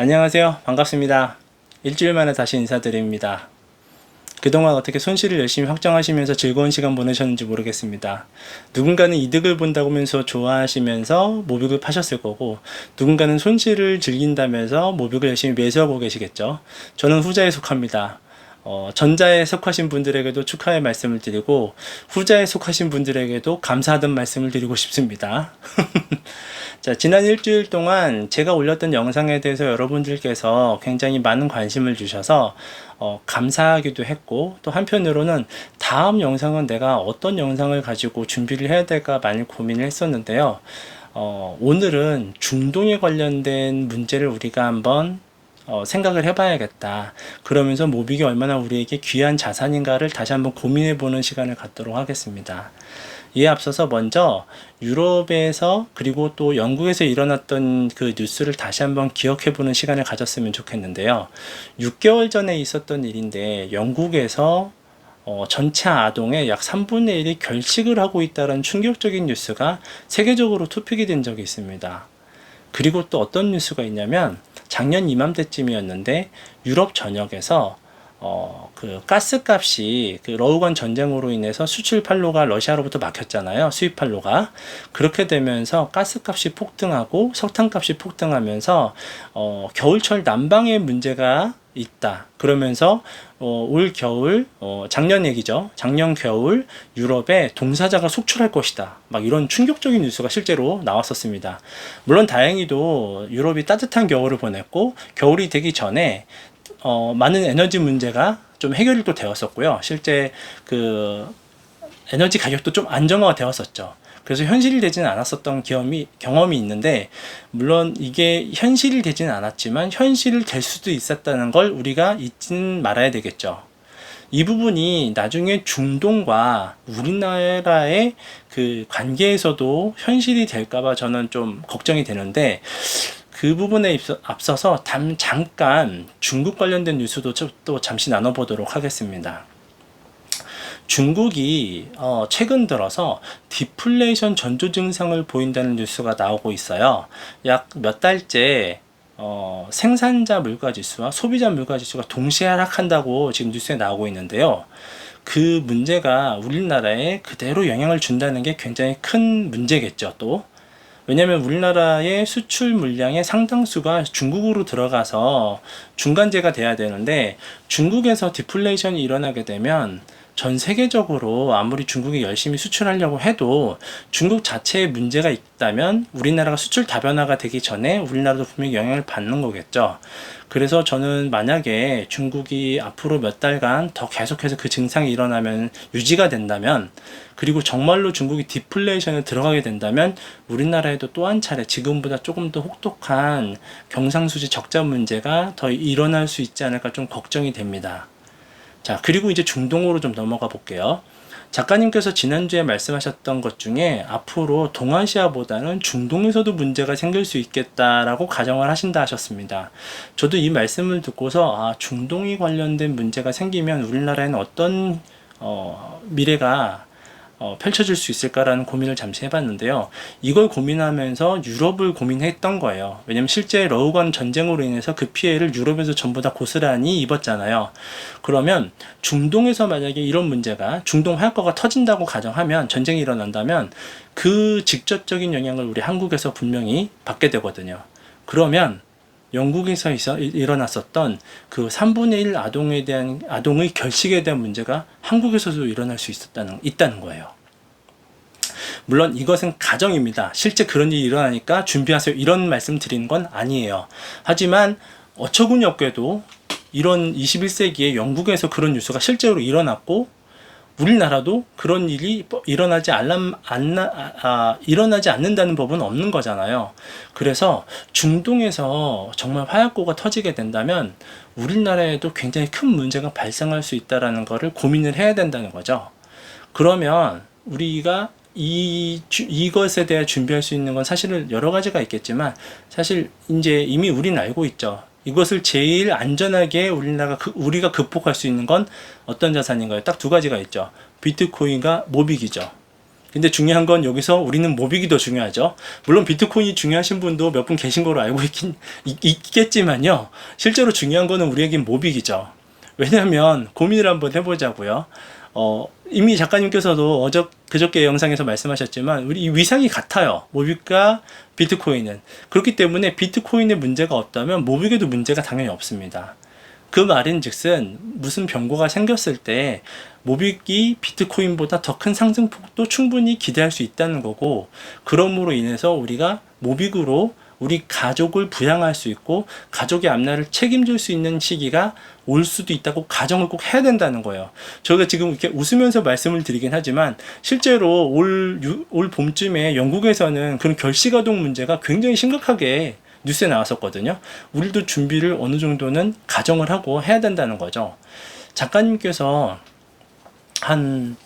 안녕하세요. 반갑습니다. 일주일 만에 다시 인사드립니다. 그동안 어떻게 손실을 열심히 확정하시면서 즐거운 시간 보내셨는지 모르겠습니다. 누군가는 이득을 본다고 하면서 좋아하시면서 모빅을 파셨을 거고, 누군가는 손실을 즐긴다면서 모빅을 열심히 매수하고 계시겠죠. 저는 후자에 속합니다. 어, 전자에 속하신 분들에게도 축하의 말씀을 드리고, 후자에 속하신 분들에게도 감사하던 말씀을 드리고 싶습니다. 자, 지난 일주일 동안 제가 올렸던 영상에 대해서 여러분들께서 굉장히 많은 관심을 주셔서 어, 감사하기도 했고 또 한편으로는 다음 영상은 내가 어떤 영상을 가지고 준비를 해야 될까 많이 고민을 했었는데요. 어, 오늘은 중동에 관련된 문제를 우리가 한번 어, 생각을 해봐야겠다. 그러면서 모빅이 얼마나 우리에게 귀한 자산인가를 다시 한번 고민해보는 시간을 갖도록 하겠습니다. 이에 앞서서 먼저 유럽에서 그리고 또 영국에서 일어났던 그 뉴스를 다시 한번 기억해 보는 시간을 가졌으면 좋겠는데요. 6개월 전에 있었던 일인데 영국에서 어, 전체 아동의 약 3분의 1이 결식을 하고 있다는 충격적인 뉴스가 세계적으로 토픽이 된 적이 있습니다. 그리고 또 어떤 뉴스가 있냐면 작년 이맘때쯤이었는데 유럽 전역에서 어, 그 가스값이 그 러우건 전쟁으로 인해서 수출 판로가 러시아로부터 막혔잖아요. 수입 판로가. 그렇게 되면서 가스값이 폭등하고 석탄값이 폭등하면서 어, 겨울철 난방에 문제가 있다. 그러면서 어, 올 겨울 어, 작년 얘기죠. 작년 겨울 유럽에 동사자가 속출할 것이다. 막 이런 충격적인 뉴스가 실제로 나왔었습니다. 물론 다행히도 유럽이 따뜻한 겨울을 보냈고 겨울이 되기 전에 어, 많은 에너지 문제가 좀 해결이 또 되었었고요. 실제 그 에너지 가격도 좀 안정화가 되었었죠. 그래서 현실이 되지는 않았었던 경험이, 경험이 있는데, 물론 이게 현실이 되지는 않았지만, 현실이 될 수도 있었다는 걸 우리가 잊지는 말아야 되겠죠. 이 부분이 나중에 중동과 우리나라의 그 관계에서도 현실이 될까봐 저는 좀 걱정이 되는데, 그 부분에 앞서서 담, 잠깐 중국 관련된 뉴스도 또 잠시 나눠보도록 하겠습니다. 중국이 어, 최근 들어서 디플레이션 전조 증상을 보인다는 뉴스가 나오고 있어요. 약 몇 달째 어, 생산자 물가 지수와 소비자 물가 지수가 동시에 하락한다고 지금 뉴스에 나오고 있는데요. 그 문제가 우리나라에 그대로 영향을 준다는 게 굉장히 큰 문제겠죠, 또. 왜냐하면 우리나라의 수출 물량의 상당수가 중국으로 들어가서 중간재가 돼야 되는데 중국에서 디플레이션이 일어나게 되면 전 세계적으로 아무리 중국이 열심히 수출하려고 해도 중국 자체에 문제가 있다면 우리나라가 수출 다변화가 되기 전에 우리나라도 분명히 영향을 받는 거겠죠. 그래서 저는 만약에 중국이 앞으로 몇 달간 더 계속해서 그 증상이 일어나면 유지가 된다면 그리고 정말로 중국이 디플레이션에 들어가게 된다면 우리나라에도 또 한 차례 지금보다 조금 더 혹독한 경상수지 적자 문제가 더 일어날 수 있지 않을까 좀 걱정이 됩니다. 자, 그리고 이제 중동으로 좀 넘어가 볼게요. 작가님께서 지난주에 말씀하셨던 것 중에 앞으로 동아시아보다는 중동에서도 문제가 생길 수 있겠다라고 가정을 하신다 하셨습니다. 저도 이 말씀을 듣고서 아, 중동이 관련된 문제가 생기면 우리나라에는 어떤 어, 미래가 어, 펼쳐질 수 있을까라는 고민을 잠시 해봤는데요. 이걸 고민하면서 유럽을 고민했던 거예요. 왜냐면 실제 러우건 전쟁으로 인해서 그 피해를 유럽에서 전부 다 고스란히 입었잖아요. 그러면 중동에서 만약에 이런 문제가 중동 화약고가 터진다고 가정하면 전쟁이 일어난다면 그 직접적인 영향을 우리 한국에서 분명히 받게 되거든요. 그러면 영국에서 일어났었던 그 3분의 1 아동에 대한 아동의 결식에 대한 문제가 한국에서도 일어날 수 있었다는 있다는 거예요. 물론 이것은 가정입니다. 실제 그런 일이 일어나니까 준비하세요. 이런 말씀 드리는 건 아니에요. 하지만 어처구니 없게도 이런 21세기에 영국에서 그런 뉴스가 실제로 일어났고 우리나라도 그런 일이 일어나지 않, 않나, 아, 아, 일어나지 않는다는 법은 없는 거잖아요. 그래서 중동에서 정말 화약고가 터지게 된다면 우리나라에도 굉장히 큰 문제가 발생할 수 있다라는 것을 고민을 해야 된다는 거죠. 그러면 우리가 이 이것에 대해 준비할 수 있는 건 사실은 여러 가지가 있겠지만 사실 이제 이미 우리는 알고 있죠. 이것을 제일 안전하게 우리나라가 그, 우리가 극복할 수 있는 건 어떤 자산인가요? 딱 두 가지가 있죠. 비트코인과 모빅이죠. 근데 중요한 건 여기서 우리는 모비기 더 중요하죠. 물론 비트코인이 중요하신 분도 몇 분 계신 거로 알고 있긴, 있, 있겠지만요. 실제로 중요한 거는 우리에겐 모비기죠. 왜냐하면 고민을 한번 해보자고요. 어, 이미 작가님께서도 어저 그저께 영상에서 말씀하셨지만 우리 이 위상이 같아요. 모빅과 비트코인은 그렇기 때문에 비트코인에 문제가 없다면 모빅에도 문제가 당연히 없습니다. 그 말인즉슨 무슨 변고가 생겼을 때 모빅이 비트코인보다 더 큰 상승폭도 충분히 기대할 수 있다는 거고 그러므로 인해서 우리가 모빅으로 우리 가족을 부양할 수 있고 가족의 앞날을 책임질 수 있는 시기가 올 수도 있다고 가정을 꼭 해야 된다는 거예요. 저희가 지금 이렇게 웃으면서 말씀을 드리긴 하지만 실제로 올, 유- 올 봄쯤에 영국에서는 그런 결시가동 문제가 굉장히 심각하게 뉴스에 나왔었거든요. 우리도 준비를 어느 정도는 가정을 하고 해야 된다는 거죠. 작가님께서 한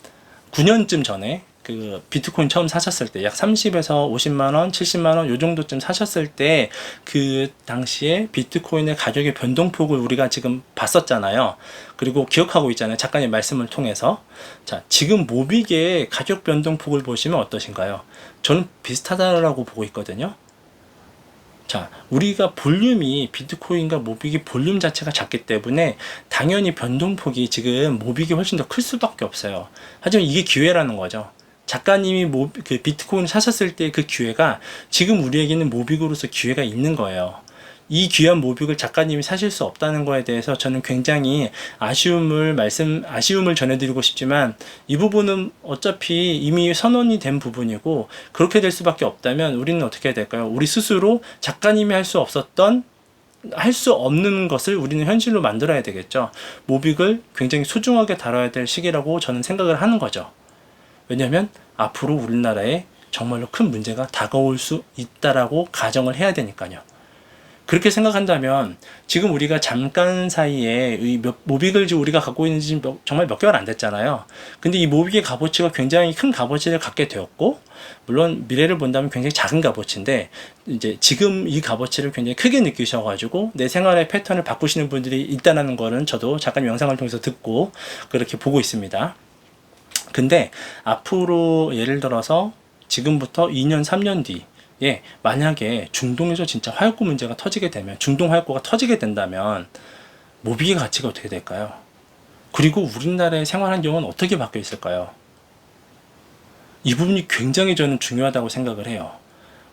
9년쯤 전에 그 비트코인 처음 사셨을 때 약 30에서 50만 원, 70만 원 요 정도쯤 사셨을 때 그 당시에 비트코인의 가격의 변동폭을 우리가 지금 봤었잖아요. 그리고 기억하고 있잖아요. 작가님 말씀을 통해서. 자, 지금 모빅의 가격 변동폭을 보시면 어떠신가요? 저는 비슷하다라고 보고 있거든요. 자, 우리가 볼륨이 비트코인과 모빅이 볼륨 자체가 작기 때문에 당연히 변동폭이 지금 모빅이 훨씬 더 클 수밖에 없어요. 하지만 이게 기회라는 거죠. 작가님이 모, 그 비트코인 사셨을 때 그 기회가 지금 우리에게는 모빅으로서 기회가 있는 거예요. 이 귀한 모빅을 작가님이 사실 수 없다는 거에 대해서 저는 굉장히 아쉬움을 말씀 아쉬움을 전해드리고 싶지만 이 부분은 어차피 이미 선언이 된 부분이고 그렇게 될 수밖에 없다면 우리는 어떻게 해야 될까요? 우리 스스로 작가님이 할 수 없었던 할 수 없는 것을 우리는 현실로 만들어야 되겠죠. 모빅을 굉장히 소중하게 다뤄야 될 시기라고 저는 생각을 하는 거죠. 왜냐하면 앞으로 우리나라에 정말로 큰 문제가 다가올 수 있다라고 가정을 해야 되니까요. 그렇게 생각한다면 지금 우리가 잠깐 사이에 이 몇- 모빅을 지금 우리가 갖고 있는 지 몇- 정말 몇 개월 안 됐잖아요. 근데 이 모빅의 값어치가 굉장히 큰 값어치를 갖게 되었고 물론 미래를 본다면 굉장히 작은 값어치인데 이제 지금 이 값어치를 굉장히 크게 느끼셔가지고 내 생활의 패턴을 바꾸시는 분들이 있다는 거는 저도 작가님 영상을 통해서 듣고 그렇게 보고 있습니다. 근데 앞으로 예를 들어서 지금부터 2년, 3년 뒤에 만약에 중동에서 진짜 화약고 문제가 터지게 되면 중동 화약고가 터지게 된다면 모비의 가치가 어떻게 될까요? 그리고 우리나라의 생활 환경은 어떻게 바뀌어 있을까요? 이 부분이 굉장히 저는 중요하다고 생각을 해요.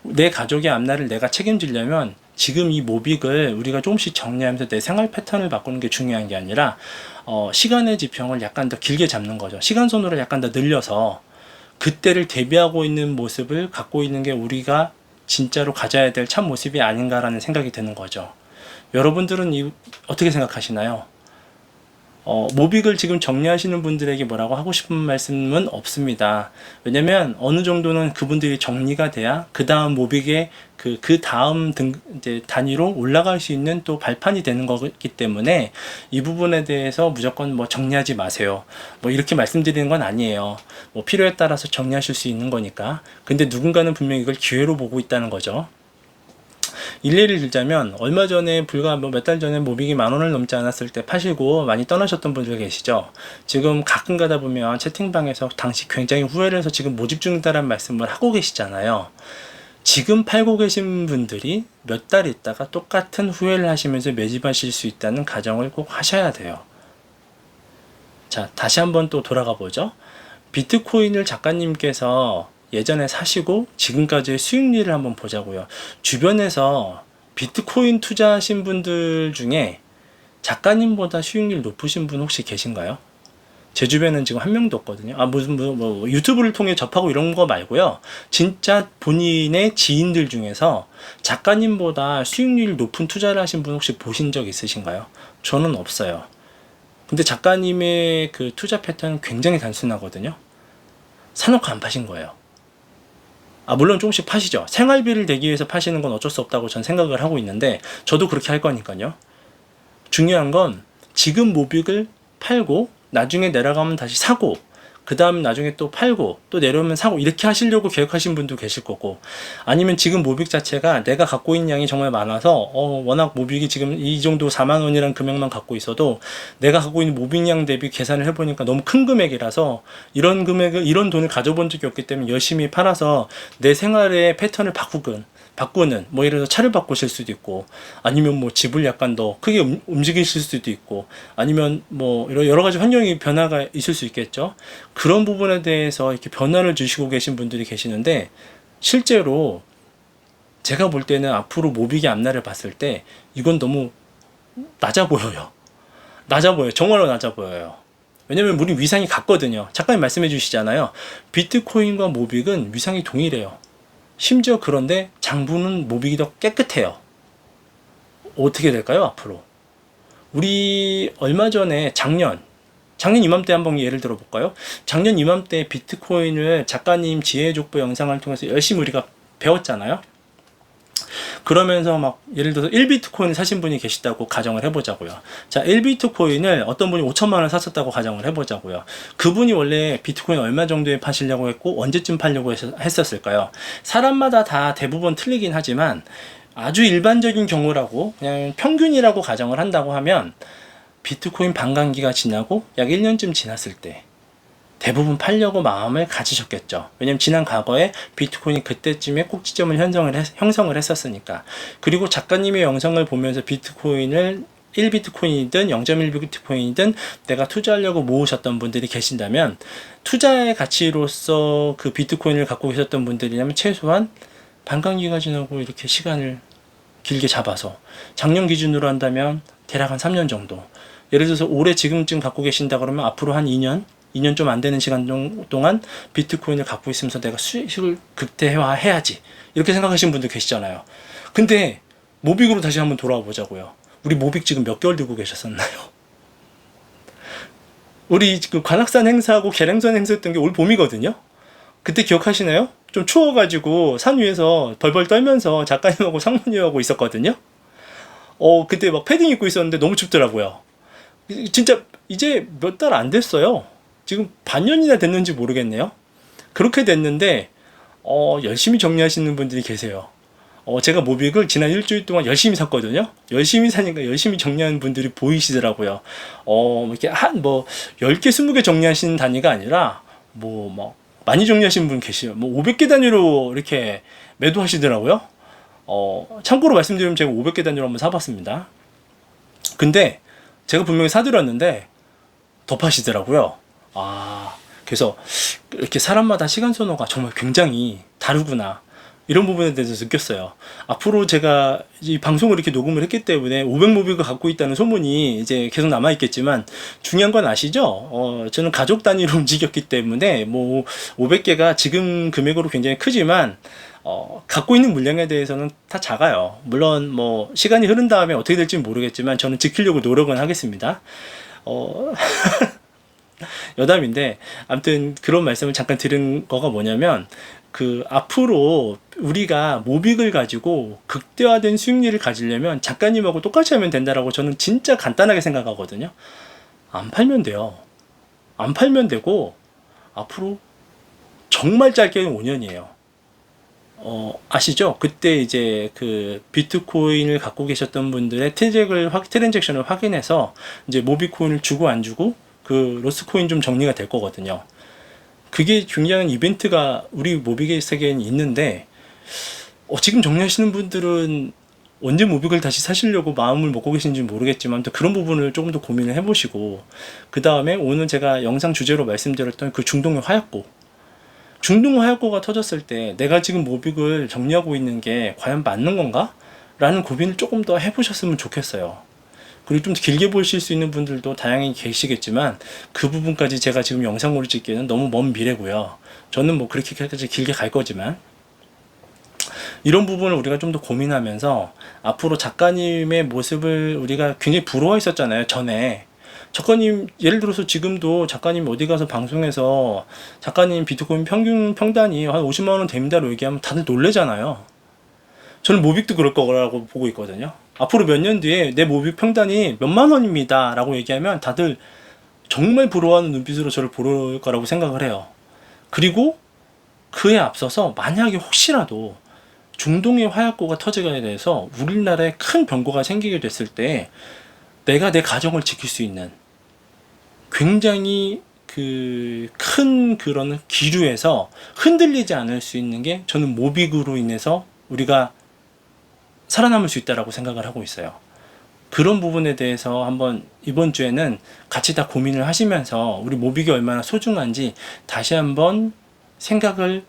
내 가족의 앞날을 내가 책임지려면 지금 이 모빅을 우리가 조금씩 정리하면서 내 생활 패턴을 바꾸는 게 중요한 게 아니라 어, 시간의 지평을 약간 더 길게 잡는 거죠. 시간선으로 약간 더 늘려서 그때를 대비하고 있는 모습을 갖고 있는 게 우리가 진짜로 가져야 될 참 모습이 아닌가라는 생각이 드는 거죠. 여러분들은 이, 어떻게 생각하시나요? 어, 모빅을 지금 정리하시는 분들에게 뭐라고 하고 싶은 말씀은 없습니다. 왜냐면 어느 정도는 그분들이 정리가 돼야 그 다음 모빅의 그, 그 다음 등, 이제 단위로 올라갈 수 있는 또 발판이 되는 거기 때문에 이 부분에 대해서 무조건 뭐 정리하지 마세요. 뭐 이렇게 말씀드리는 건 아니에요. 뭐 필요에 따라서 정리하실 수 있는 거니까. 근데 누군가는 분명히 이걸 기회로 보고 있다는 거죠. 일례를 들자면 얼마 전에 불과 뭐몇달 전에 모빅이 만 원을 넘지 않았을 때 파시고 많이 떠나셨던 분들 계시죠. 지금 가끔 가다 보면 채팅방에서 당시 굉장히 후회를 해서 지금 모집 중이다라는 말씀을 하고 계시잖아요. 지금 팔고 계신 분들이 몇 달 있다가 똑같은 후회를 하시면서 매집하실 수 있다는 가정을 꼭 하셔야 돼요. 자, 다시 한번 또 돌아가 보죠. 비트코인을 작가님께서 예전에 사시고 지금까지의 수익률을 한번 보자고요. 주변에서 비트코인 투자하신 분들 중에 작가님보다 수익률 높으신 분 혹시 계신가요? 제 주변은 지금 한 명도 없거든요. 아, 무슨, 뭐, 뭐, 유튜브를 통해 접하고 이런 거 말고요. 진짜 본인의 지인들 중에서 작가님보다 수익률 높은 투자를 하신 분 혹시 보신 적 있으신가요? 저는 없어요. 근데 작가님의 그 투자 패턴은 굉장히 단순하거든요. 사놓고 안 파신 거예요. 아, 물론 조금씩 파시죠. 생활비를 내기 위해서 파시는 건 어쩔 수 없다고 전 생각을 하고 있는데, 저도 그렇게 할 거니까요. 중요한 건 지금 모빅을 팔고, 나중에 내려가면 다시 사고, 그 다음 나중에 또 팔고 또 내려오면 사고 이렇게 하시려고 계획하신 분도 계실 거고 아니면 지금 모빅 자체가 내가 갖고 있는 양이 정말 많아서 어, 워낙 모빅이 지금 이 정도 4만 원이라는 금액만 갖고 있어도 내가 갖고 있는 모빅 양 대비 계산을 해보니까 너무 큰 금액이라서 이런 금액을 이런 돈을 가져본 적이 없기 때문에 열심히 팔아서 내 생활의 패턴을 바꾸건 바꾸는 뭐 예를 들어 차를 바꾸실 수도 있고 아니면 뭐 집을 약간 더 크게 움- 움직이실 수도 있고 아니면 뭐 여러 여러 가지 환경이 변화가 있을 수 있겠죠? 그런 부분에 대해서 이렇게 변화를 주시고 계신 분들이 계시는데 실제로 제가 볼 때는 앞으로 모비기 앞날을 봤을 때 이건 너무 낮아 보여요. 낮아 보여요. 정말로 낮아 보여요. 왜냐면 우리 위상이 같거든요. 작가님 말씀해 주시잖아요. 비트코인과 모빅은 위상이 동일해요 심지어 그런데 장부는 모빅이 더 깨끗해요. 어떻게 될까요, 앞으로? 우리 얼마 전에 작년, 작년 이맘때 한번 예를 들어 볼까요? 작년 이맘때 비트코인을 작가님 지혜족보 영상을 통해서 열심히 우리가 배웠잖아요. 그러면서 막 예를 들어서 1비트 코인을 사신 분이 계시다고 가정을 해보자고요. 자, 1비트 코인을 어떤 분이 5천만 원 샀었다고 가정을 해보자고요. 그분이 원래 비트코인 얼마 정도에 파시려고 했고 언제쯤 팔려고 했- 했었을까요? 사람마다 다 대부분 틀리긴 하지만 아주 일반적인 경우라고 그냥 평균이라고 가정을 한다고 하면 비트코인 반감기가 지나고 약 1년쯤 지났을 때 대부분 팔려고 마음을 가지셨겠죠. 왜냐면 지난 과거에 비트코인이 그때쯤에 꼭지점을 형성을, 했, 형성을 했었으니까. 그리고 작가님의 영상을 보면서 비트코인을 1비트코인이든 0.1비트코인이든 내가 투자하려고 모으셨던 분들이 계신다면 투자의 가치로서 그 비트코인을 갖고 계셨던 분들이라면 최소한 반감기가 지나고 이렇게 시간을 길게 잡아서 작년 기준으로 한다면 대략 한 3년 정도 예를 들어서 올해 지금쯤 갖고 계신다 그러면 앞으로 한 2년 2년 좀 안 되는 시간 동- 동안 비트코인을 갖고 있으면서 내가 수익을 극대화해야지 이렇게 생각하시는 분들 계시잖아요 근데 모빅으로 다시 한번 돌아와 보자고요 우리 모빅 지금 몇 개월 들고 계셨었나요? 우리 그 관악산 행사하고 계량산 행사했던 게 올 봄이거든요 그때 기억하시나요? 좀 추워가지고 산 위에서 벌벌 떨면서 작가님하고 상무님하고 있었거든요. 어 그때 막 패딩 입고 있었는데 너무 춥더라고요. 이- 진짜 이제 몇 달 안 됐어요. 지금 반년이나 됐는지 모르겠네요. 그렇게 됐는데 어 열심히 정리하시는 분들이 계세요. 어 제가 모빅을 지난 일주일 동안 열심히 샀거든요. 열심히 사니까 열심히 정리하는 분들이 보이시더라고요. 어 이렇게 한 뭐 10개, 20개 정리하시는 단위가 아니라 뭐막 많이 정리하시는 분 계시요. 뭐 500개 단위로 이렇게 매도하시더라고요. 어, 참고로 말씀드리면 제가 500개 단위로 한번 사봤습니다. 근데 제가 분명히 사드렸는데 더 파시더라고요. 아, 그래서 이렇게 사람마다 시간 선호가 정말 굉장히 다르구나. 이런 부분에 대해서 느꼈어요. 앞으로 제가 이 방송을 이렇게 녹음을 했기 때문에 500모빅을 갖고 있다는 소문이 이제 계속 남아있겠지만 중요한 건 아시죠? 어, 저는 가족 단위로 움직였기 때문에 뭐 500개가 지금 금액으로 굉장히 크지만 어, 갖고 있는 물량에 대해서는 다 작아요. 물론 뭐 시간이 흐른 다음에 어떻게 될지는 모르겠지만 저는 지키려고 노력은 하겠습니다. 어, 여담인데 아무튼 그런 말씀을 잠깐 드린 거가 뭐냐면 그 앞으로 우리가 모빅을 가지고 극대화된 수익률을 가지려면 작가님하고 똑같이 하면 된다라고 저는 진짜 간단하게 생각하거든요. 안 팔면 돼요. 안 팔면 되고 앞으로 정말 짧게는 5년이에요. 어, 아시죠? 그때 이제 그 비트코인을 갖고 계셨던 분들의 트랙을 확, 트랜잭션을 확인해서 이제 모비코인을 주고 안 주고 그 로스코인 좀 정리가 될 거거든요. 그게 중요한 이벤트가 우리 모빅의 세계에는 있는데 어, 지금 정리하시는 분들은 언제 모빅을 다시 사시려고 마음을 먹고 계신지 모르겠지만 또 그런 부분을 조금 더 고민을 해보시고 그 다음에 오늘 제가 영상 주제로 말씀드렸던 그 중동의 화약고 중동 화약고가 터졌을 때 내가 지금 모빅을 정리하고 있는 게 과연 맞는 건가? 라는 고민을 조금 더 해보셨으면 좋겠어요. 그리고 좀 길게 보실 수 있는 분들도 다양히 계시겠지만 그 부분까지 제가 지금 영상으로 찍기에는 너무 먼 미래고요. 저는 뭐 그렇게까지 길게 갈 거지만 이런 부분을 우리가 좀 더 고민하면서 앞으로 작가님의 모습을 우리가 굉장히 부러워했었잖아요. 전에 작가님 예를 들어서 지금도 작가님 어디 가서 방송에서 작가님 비트코인 평균 평단이 한 50만 원 됩니다로 얘기하면 다들 놀래잖아요. 저는 모빅도 그럴 거라고 보고 있거든요. 앞으로 몇 년 뒤에 내 모빅 평단이 몇만 원입니다 라고 얘기하면 다들 정말 부러워하는 눈빛으로 저를 볼 거라고 생각을 해요. 그리고 그에 앞서서 만약에 혹시라도 중동의 화약고가 터지게 돼서 우리나라에 큰 변고가 생기게 됐을 때 내가 내 가정을 지킬 수 있는 굉장히 그 큰 그런 기류에서 흔들리지 않을 수 있는 게 저는 모빅으로 인해서 우리가 살아남을 수 있다라고 생각을 하고 있어요. 그런 부분에 대해서 한번 이번 주에는 같이 다 고민을 하시면서 우리 모빅이 얼마나 소중한지 다시 한번 생각을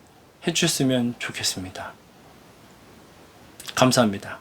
해주셨으면 좋겠습니다. 감사합니다.